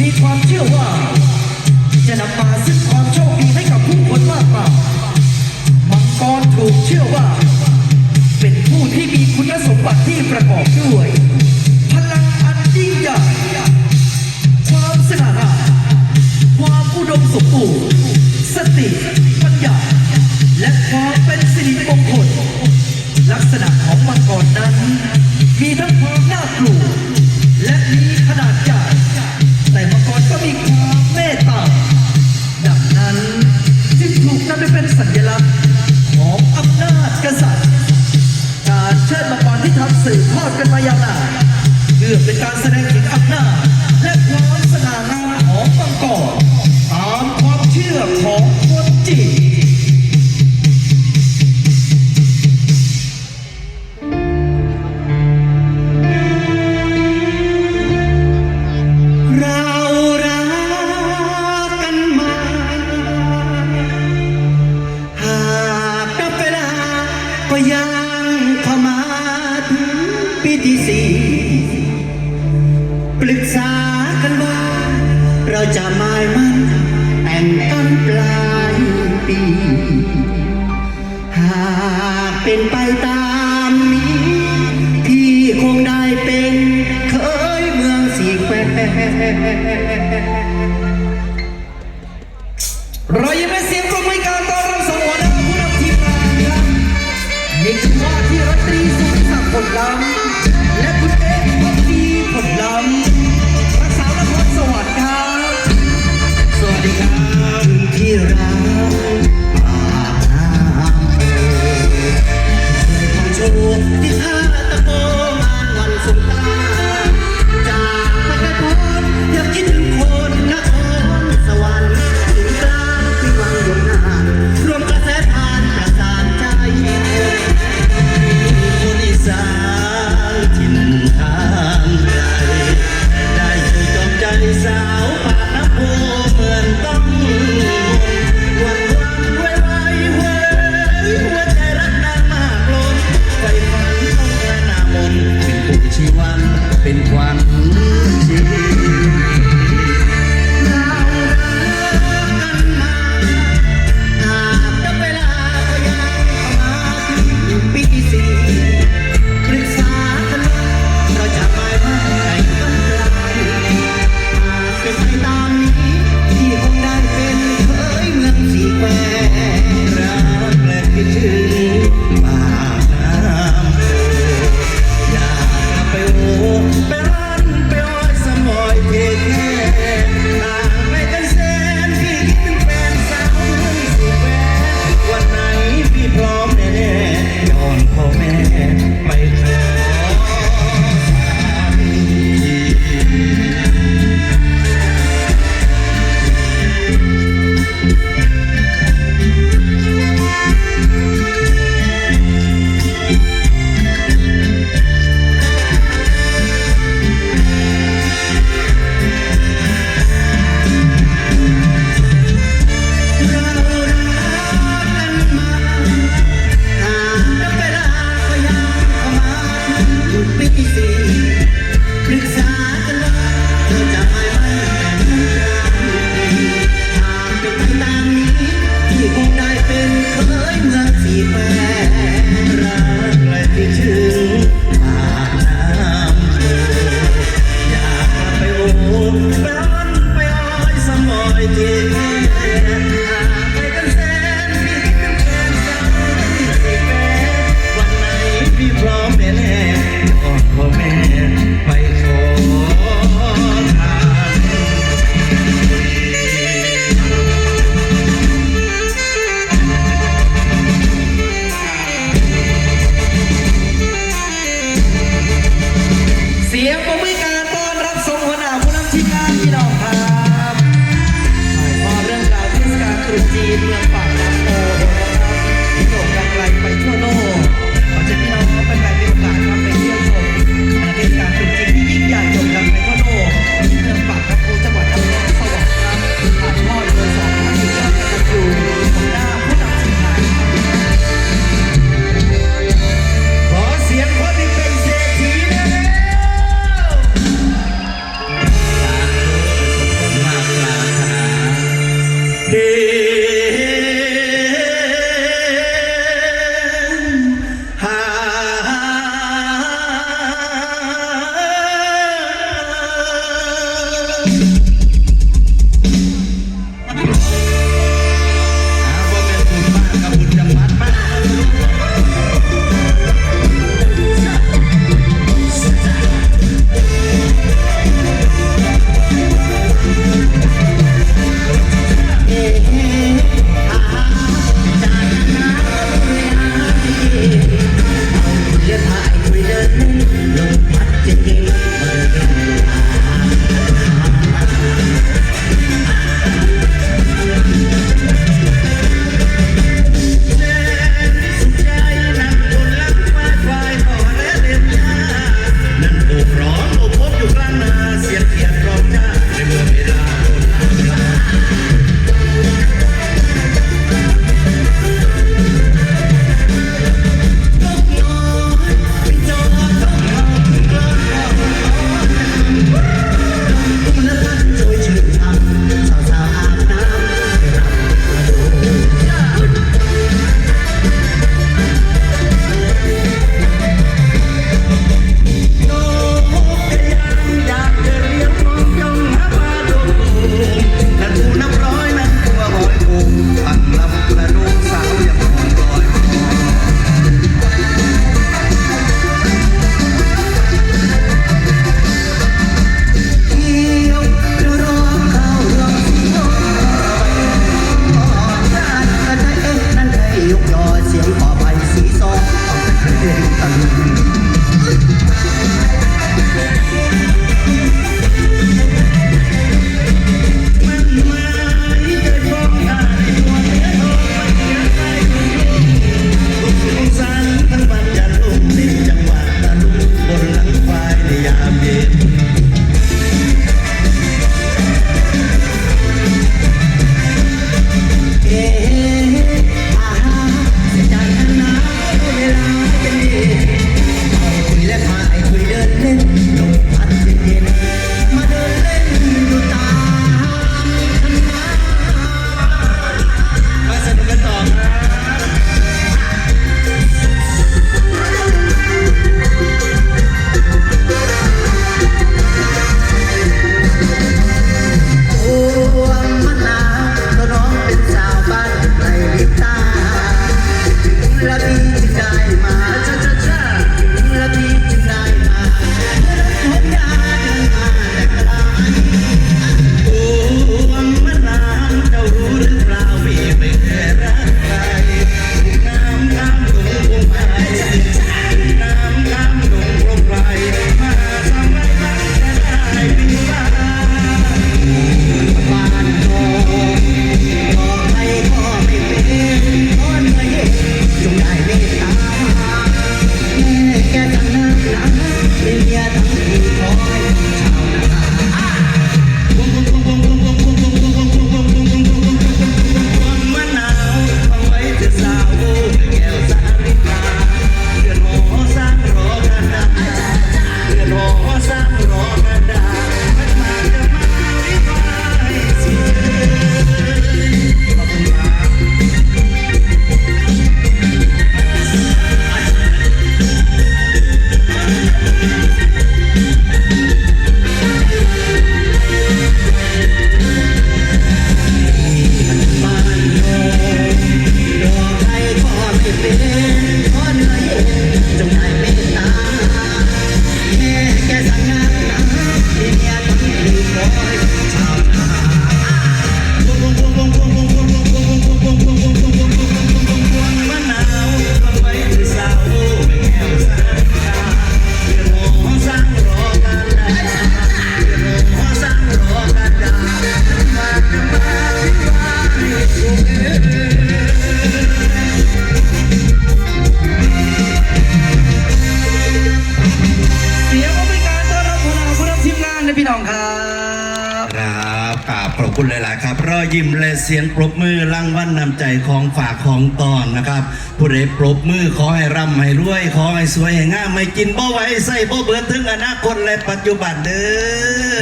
มีความเชื่อว่า จะนำมาซึ่งความโชคดีให้กับผู้คนมากมายมังกรถูกเชื่อว่า เป็นผู้ที่มีคุณสมบัติที่ประกอบด้วย พลังอันยิ่งใหญ่ความสง่างามความอุดมสมบูรณ์สติปัญญาและความเป็นสิริมงคลลักษณะของมังกรนั้น มีทั้งความ ทอดกันมาอย่างนานเพื่อเป็นการแสดงถึงอำนาจ สียงปรบมือรางวัลนนำใจของฝากของตอนนะครับ ผู้ใดปรบมือขอให้ร่ำให้รวย ขอให้สวยให้งามไม่กินบ่ไหวใส่บ่เบิดถึงอนาคตและปัจจุบันเด้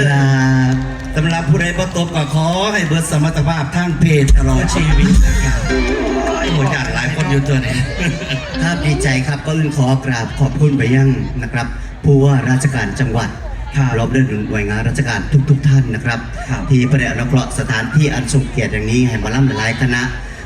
คอรับสำหรับผู้ใดบ่ตบก็ขอให้เบิดสมรรถภาพทางเพศตลอดชีวิตนะครับโอ้ยโหญาติหลายคนอยู่ตัวนี้ครับดีใจครับก็อื่นขอกราบขอบคุณไปยังนะครับ ผู้ว่าราชการจังหวัด ครับรอบเรื่องหน่วยงานราชการทุกๆท่านนะครับครับ ที่ประเดี๋ยวเราเคราะห์สถานที่อันทรงเกียรติอย่างนี้ให้หมาล่ำหลายๆคณะ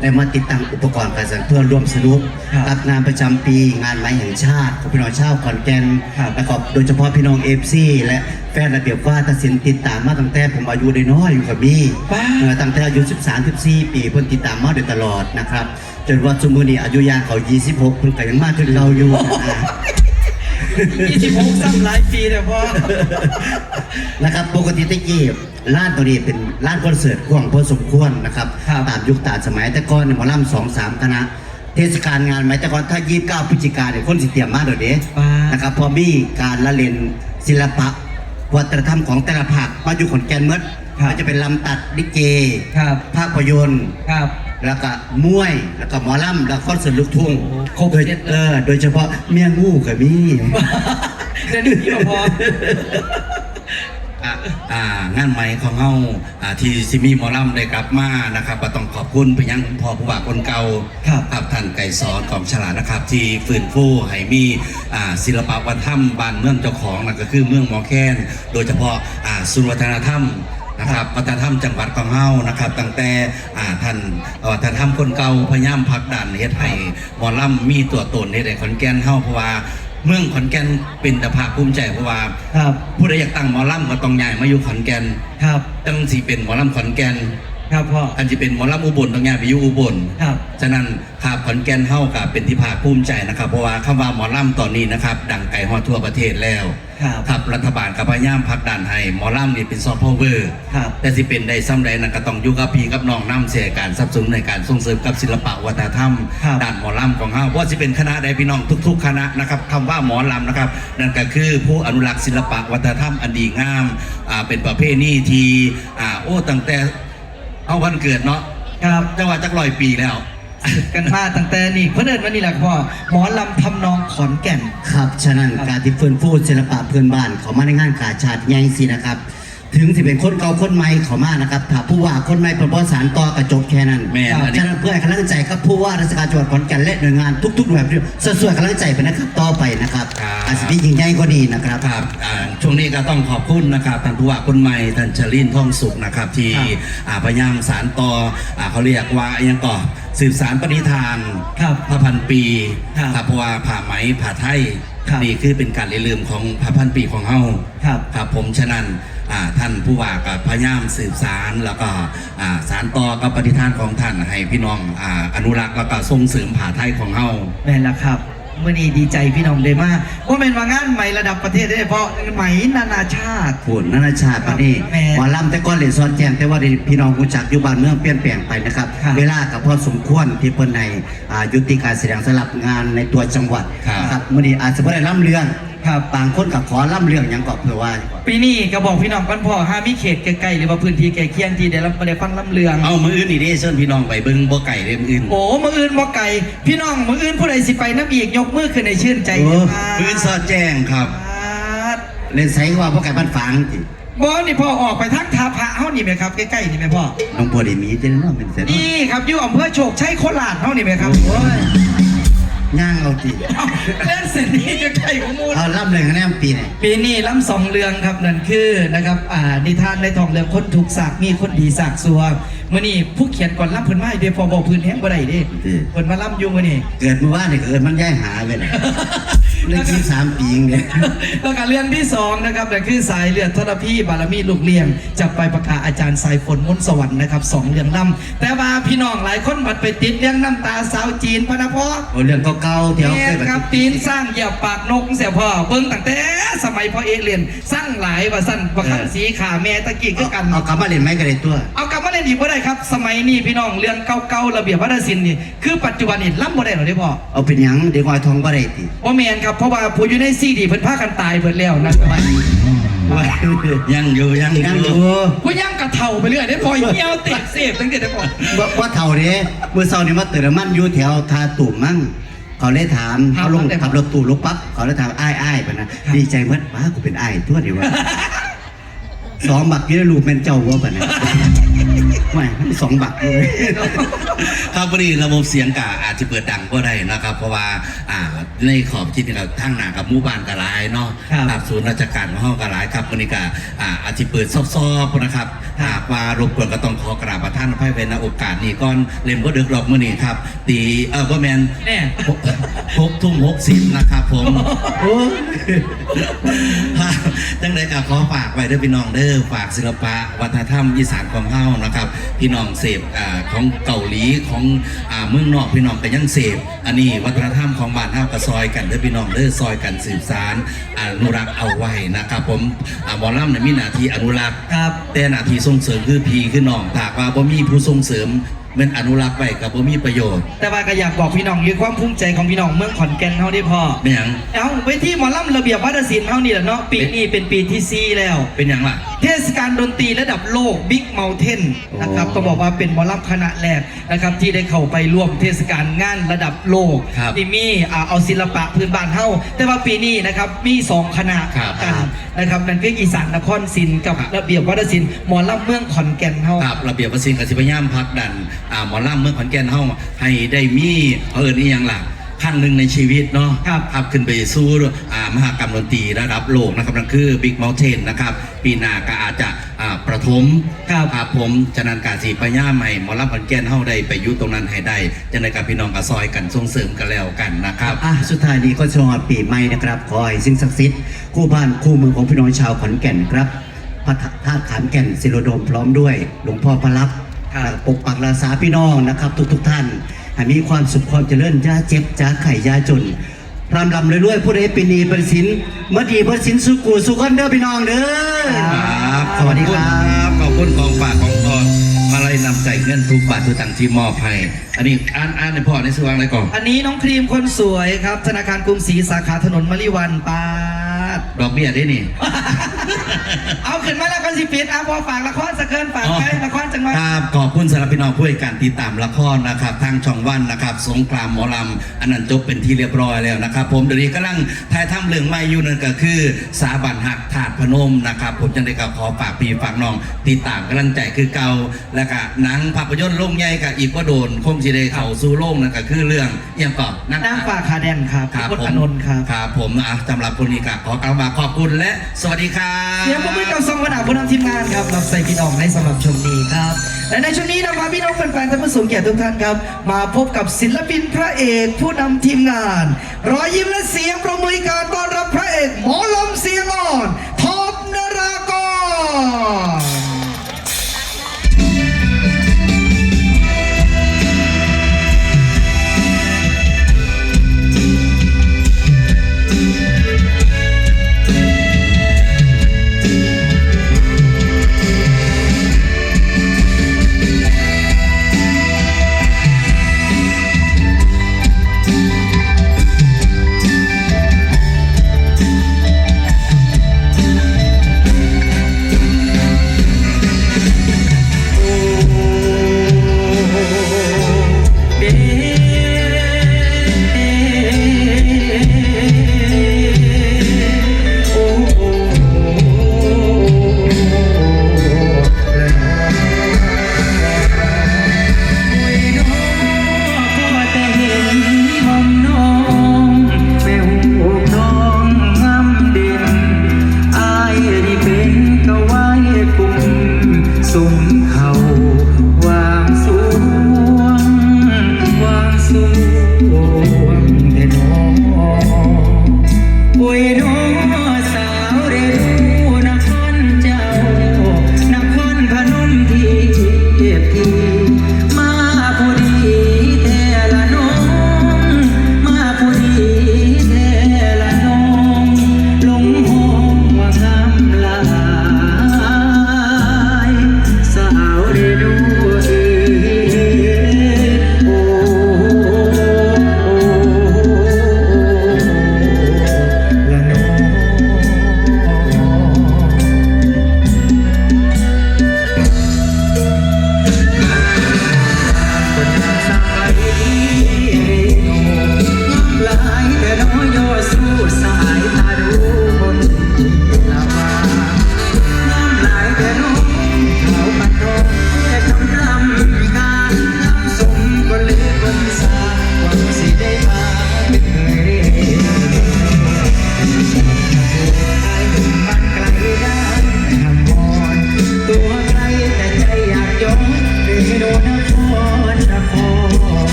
ได้มาติดตั้งอุปกรณ์การแสดงเพื่อร่วมสนุกครับกับงานประจำปีงานไม้แห่งชาติของพี่น้องชาวขอนแก่นครับและก็โดยเฉพาะพี่น้องเอฟซีและแฟนระเบียบว่าตัดสินติดตามมาตั้งแต่ผมอายุได้น้อยอยู่กับมี่ว้าเออตั้งแต่อายุ 13 14 ปีเพิ่นติดตามมาโดยตลอดนะครับ จนว่าสมมือนี้อายุย่างเขา 26เพิ่นก็ยังมาถึงเราอยู่นะ ยี่สิบหกซ้ำหลายปีเลยพ่อนะครับปกติตะกี้ร้านตัวนี้เป็นร้านคอนเสิร์ตกว้างพอสมควรนะครับครับตามยุคตามสมัยแต่ก่อนเนี่ยหมอลำสองสามคณะเทศกาลงานไหมแต่ก่อนถ้า29พฤศจิกาเนี่ยคนสิเตรียมมาเดี๋ยวนี้ว้านะครับพอมีการละเล่นศิลปะวัฒนธรรมของแต่ละภาคมาอยู่ขอนแก่นเมื่อครับมันจะเป็นลำตัดลิเกครับภาพยนตร์ครับ แล้วก็มวย แล้วก็หมอลำแล้วก็คอนเสิร์ตลูกทุ่งครบโดยเซตเลยเออโดยเฉพาะเมียงูกับมีเดี๋ยวนี้พี่พ่ออะอ่างานใหม่ของเฮาอ่าที่ซิมีหมอลำได้กลับมานะครับก็ต้องขอบคุณไปยังพ่อผู้ว่าคนเก่าครับครับ ท่านไก่สอนของฉลาดนะครับ ที่ฟื้นฟูให้มีอ่าศิลปะวัฒนธรรมบ้านเมืองเจ้าของนั่นก็คือเมืองหมอแคนโดยเฉพาะอ่าศูนย์วัฒนธรรม นะครับวัฒนธรรมจังหวัดของเฮานะครับ ตั้งแต่อ่าท่านวัฒนธรรมคนเก่าพยายามผลักดันเฮ็ดให้หมอลำมีตัวตนเฮ็ดให้ขอนแก่นเฮาเพราะว่าเมืองขอนแก่นเป็นตะภาคภูมิใจเพราะว่าครับผู้ใดอยากตั้งหมอลำก็ต้องย้ายมาอยู่ขอนแก่นครับตั้งสิเป็นหมอลำขอนแก่น ครับพ่ออันที่เป็นหมอลำอุบลต้องย้ายไปอยู่อุบลครับฉะนั้นขาบขอนแก่นเฮากับเป็นที่ภาคภูมิใจนะครับ เพราะว่าคำว่าหมอลำตอนนี้นะครับ ดังไกลฮอดทั่วประเทศแล้วครับครับรัฐบาลกับพยายามผลักดันให้หมอลำนี่เป็นซอฟต์พาวเวอร์ครับแต่สิเป็นได้ซ้ำใดนั้นก็ต้องอยู่กับพี่กับน้องนำเสียการสนับสนุนในการส่งเสริมกับศิลปะวัฒนธรรมครับด้านหมอลำของเฮาว่าสิเป็นคณะใดพี่น้องทุก ๆ คณะนะครับคำว่าหมอลำนะครับ นั่นก็คือผู้อนุรักษ์ศิลปะวัฒนธรรมอันดีงามอ่าเป็นประเพณีที่อ่าโอ้ตั้งแต่ เอาวันเกิดเนาะครับจังหวัดจักร้อยปีแล้ว กันมาตั้งแต่นี่เพื่อนเอินวันนี้แหละพ่อหมอลำทำนองขอนแก่น ครับ ฉะนั้นครับการที่เฟื่อนฟูศิลปะเพื่อนบ้านเขามาในงานกาชาติใหญ่สินะครับ ถึงสิเป็นคนเก่าคนใหม่เขามานะครับถ้าผู้ว่าคนใหม่เป็นบริสารต่อกระจบแค่นั้นแม่นอันนี้ ฉะนั้นเพื่อให้กำลังใจครับผู้ว่าราชการจังหวัดขอนแก่นและหน่วยงานทุกๆหน่วยงานส่วนๆกำลังใจไปนะครับต่อไปนะครับครับ อาจจะมียิ่งใหญ่ก็ดีนะครับ ครับอ่าช่วงนี้ก็ต้องขอบคุณนะครับท่านผู้ว่าคนใหม่ท่านชลินท่องสุขนะครับที่ครับอ่าพยายามสารต่ออ่าเขาเรียกว่าอิหยังก่อสืบสารปณิธานครับพระพันปีครับเพราะว่าผ่าไหมผ่าไทยครับนี่คือเป็นการเลืมของพระพันปีของเฮาครับครับผมฉะนั้นอ่าท่านผู้ว่ากับพยายามสืบสารแล้วก็อ่าสารต่อกับปฏิทานของท่านให้พี่น้องอ่าอนุรักษ์แล้วก็ส่งเสริมผ่าไทยของเฮาแม่นละครับ เมื่อนี้ดีใจพี่น้องเลยมากว่าเป็นว่างานใหม่ระดับประเทศได้เพราะไหมนานาชาติพูดนานาชาติปานนี้แม่หมอลำแต่ก่อนเล่นซ้อนแจงแต่ว่าเดี๋ยวพี่น้องรู้จักอยู่บ้านเมืองเปลี่ยนแปลงไปนะครับครับเวลากับพอสมควรที่เพิ่นในอ่ายุติการแสดงสลับงานในตัวจังหวัดครับนะครับมื้อนี้อาจจะบ่ได้ล่ำเรื่อง ครับบางคนก็ขอล่ำเรื่องหยังก็เพื่อว่าปีนี้ก็บอกพี่น้องกันพ่อห้ามีเขตใกล้ๆหรือว่าพื้นที่ใกล้เคียงที่ได้รับได้ฟังลำเลืองเอามืออื่นนี่เด้เชิญพี่น้องไปเบิ่งบ่ไก่เรื่องอื่นโอ้มืออื่นบ่ไก่พี่น้องมืออื่นผู้ใดสิไปน้ำอีกยกมือขึ้นในชื่นใจโอ้มามืออื่นสอดแจ้งครับเล่นไสว่าพวกไก่บ้านฝางติบอนี่พ่อออกไปทางทาพระเฮานี่ไหมครับใกล้ๆนี่ไหมพ่อน้องบัวได้มีแต่เนาะเป็นเสร็จนี่ครับอยู่อำเภอโชคชัยโคราชเฮานี่ไหมครับโอ้ย ย่างเอาติเอาเล่นเสร็จนี่จะใกล้ของมูลเอาล่ำเรื่องคะแนนปีไหนปีนี้ล้ำสองเรื่องครับนั่นคือนะครับอ่านิทานในทองเรื่องคนถูกสากมีคนดีสากซัว มื่อนี้ผู้เขียนก่อนล้ำเพิ่นมาให้เดี๋ยวพอบอกพื้นแห้งบ่ได้เด้เพิ่นมาล้ำอยู่มื่อนี้ เกิดเมื่อวานนี่เกิดมันย้ายหาไปเลยเรื่องที่สามปีเองเนี่ย แล้วก็เรื่องที่สองนะครับนั่นคือสายเลือดทรพีบารมีลูกเลี้ยงจะไปประกาศอาจารย์สายฝนมนต์สวรรค์นะครับสองเรื่องล้ำแต่ว่าพี่น้องหลายคนบัดไปติดเรื่องน้ำตาสาวจีนพะนะพ่อโอ้เรื่องเก่าๆที่เขาแม่เคยนแบบครับตีนสร้างเหยียบปากนกเสียพ่อเบิ่งตั้งแต่สมัยพ่อเอกเรียนสร้างหลายว่าสั้นประคันสีขาแม่ตะกี้คือกัน เอากลับมาเล่นไหมกันเลยตัว เอากลับมาเล่นอีกบ่ได้ครับ สมัยนี้พี่น้องเรื่องเก่าๆระเบียบวัฒนศิลป์นี่คือปัจจุบันนี่ล้ำบ่ได้หรอกเด้พ่อเอาเป็นหยังเด็กหอยทองบ่ได้ติบ่แม่นครับเพราะว่าผู้อยู่ในซีดีเพิ่นพากันตายเบิดแล้วนะครับวยังอยู่ยังอยังอยู่ยู่กูย่างกระเท่าไปเรื่อยได้พอเหี่ยวติดเสพตั้งแต่ได้พอว่าว่าเท่าเด้เมื่อเช้านี้มาเติมน้ำมันอยู่แถวทาตุ่มมั่งเขาเลยถามเขาลงขับรถตู้ลงปั๊บเขาเลยถามอ้ายอ้ายไปนะดีใจเมื่อว้ากูเป็นอ้ายทั่วเดียววะสองบักยี่ได้ลูกเป็นเจ้าวัวปะเนี่ย ไม่สองบักเลยครับพอดีระบบเสียงกะอาจจะเปิดดังก็ได้นะครับ เพราะว่าอ่าในขอบจิตกับทั้งหนากับหมู่บ้านกะหลายเนาะครับครับศูนย์ราชการของห้องกะหลายครับวันนี้กะอ่าอาจจะเปิดซอบๆนะครับหากว่ารบกวนก็ต้องขอกราบประท่านอภัยไว้ในโอกาสนี้ก่อนเล่มก็ดึกรอบมื้อนี้ครับ ตีเออบ่แมนแน่หกทุ่มหกสิบนะครับผมโอ้ยจังไดก็ขอฝากไว้เด้อพี่น้องเด้อฝากศิลปะวัฒนธรรมอีสานของเฮานะครับพี่น้องเสพอ่าของเกาหลีของอ่าเมืองนอกพี่น้องก็ยังเสพอันนี้วัฒนธรรมของบ้านเฮาก็ซอยกันเด้อพี่น้องเด้อซอยกันสืบสารอนุรักษ์เอาไว้นะครับผมอ่าหมอลำเนี่ยมีหน้าที่อนุรักษ์ครับแต่หน้าที่ส่งเสริมคือพี่คือน้องถ้าหากว่าบ่มีผู้ส่งเสริม เป็นอนุรักษ์ไว้ก็บ่มีประโยชน์ แต่ว่าก็อยากบอกพี่น้องยืนความภูมิใจของพี่น้องเมืองขอนแก่นเฮาได้พอเป็นหยังเอาไปที่หมอลำระเบียบวัฒนศิลป์เฮานี่แหละเนาะปีนี้เป็นปีที่สี่แล้ว เป็นหยังล่ะ เทศกาลดนตรีระดับโลก Big Mountain นะครับโอ้ต้องบอกว่าเป็นหมอลำคณะแรกนะครับที่ได้เข้าไปร่วมเทศกาลงานระดับโลกครับ ที่มีอ่าเอาศิลปะพื้นบ้านเฮาแต่ว่าปีนี้นะครับมีสองคณะครับกันนะครับนั่นคืออีสานนครศิลป์กับครับระเบียบวัฒนศิลป์หมอลำเมืองขอนแก่นเฮา ครับระเบียบวสินกับสิพยายามพักดัน อ่าหมอลำเมืองขอนแก่นเฮาให้ได้มีเออนี่ยังล่ะครั้งหนึ่งในชีวิตเนาะครับครับขึ้นไปสู้อ่ามหากรรมดนตรีระดับโลกนะครับนั่นคือ Big Mountain นะครับ ปีหน้าก็อาจจะอ่าประถมครับครับผมฉะนั้นการสีพยายามให้หมอลำขอนแก่นเฮาได้ไปอยุตรงนั้นให้ได้จะในกับพี่น้องกับซอยกันส่งเสริมกันแล้วกันนะครับอะสุดท้ายนี้ก็ฉลองปีใหม่นะครับขอให้สิ่งศักดิ์สิทธิ์คู่บ้านคู่เมืองของพี่น้องชาวขอนแก่นครับพระธาตุขานแก่นศิโรดมพร้อมด้วย หลวงพ่อพระลักษณ์ครับ ปกปักรักษาพี่น้องนะครับ ทุกๆท่านให้มีความสุขความเจริญอยาเจ็บอยาไข่อยาจนพรำลำเรื่อยๆผู้ใดเป็นหนีเป็นสินเมื่อดีเมื่อสินสุกูสุขันเด้อพี่น้องเด้อครับสวัสดีครับขอบคุณของฝากของพอมาไล่นำใจเงินทุกบาททุกตังค์ที่มอบให้อันนี้อ่านอ่านในพ่อในสว่างอะไรก่อนอันนี้น้องครีมคนสวยครับ ธนาคารกรุงศรีสาขาถนนมะลิวันปาดดอกเบี้ยได้นี่ เอาขึ้นมาแล้วกันสิปิดอะพอฝากละครสักเกินฝากไปละครจังหวัดครับขอบคุณสำหรับพี่น้องผู้ให้การติดตามละครนะครับทางช่องวันนะครับสงครามหมอลำอันนั้นจบเป็นที่เรียบร้อยแล้วนะครับ ผมเดี๋ยวนี้กำลังถ่ายทำเรื่องใหม่อยู่นั่นก็คือ สาบันหักถาดพนมนะครับผมจังได้ก็ขอฝากพี่ฝากน้องติดตามกำลังใจคือเก่าแล้วก็หนังภาพยนตร์โรงใหญ่กับอีกว่าโดนคงสิได้เข้าสู่โรงนั่นก็คือเรื่องเอียงก่อนนั่งนางฟ้าคาแดนครับครับพจผน์มอานนท์ครับครับผมอะสำหรับคนนี้ก็ขอกล่าวมาขอบคุณและ สวัสดีครับเสียงปรบมือกับสองขนาผู้นำทีมงานครับรับใส่พี่น้องในสำหรับชมนี้ครับ และในช่วงนี้นำพาพี่น้องแฟนๆท่านผู้สูงเกียรติทุกท่านครับ มาพบกับศิลปินพระเอกผู้นำทีมงาน รอยยิ้มและเสียงประมือการต้อนรับพระเอกหมอลำเสียงอ่อนท็อปนรากร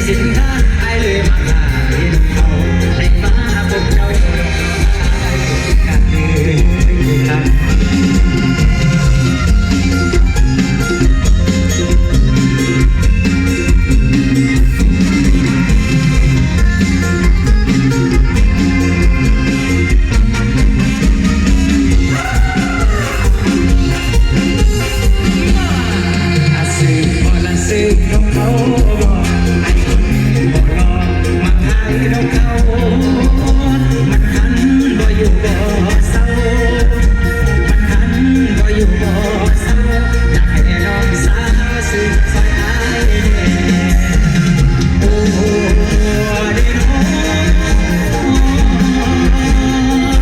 sind dann alle wandern.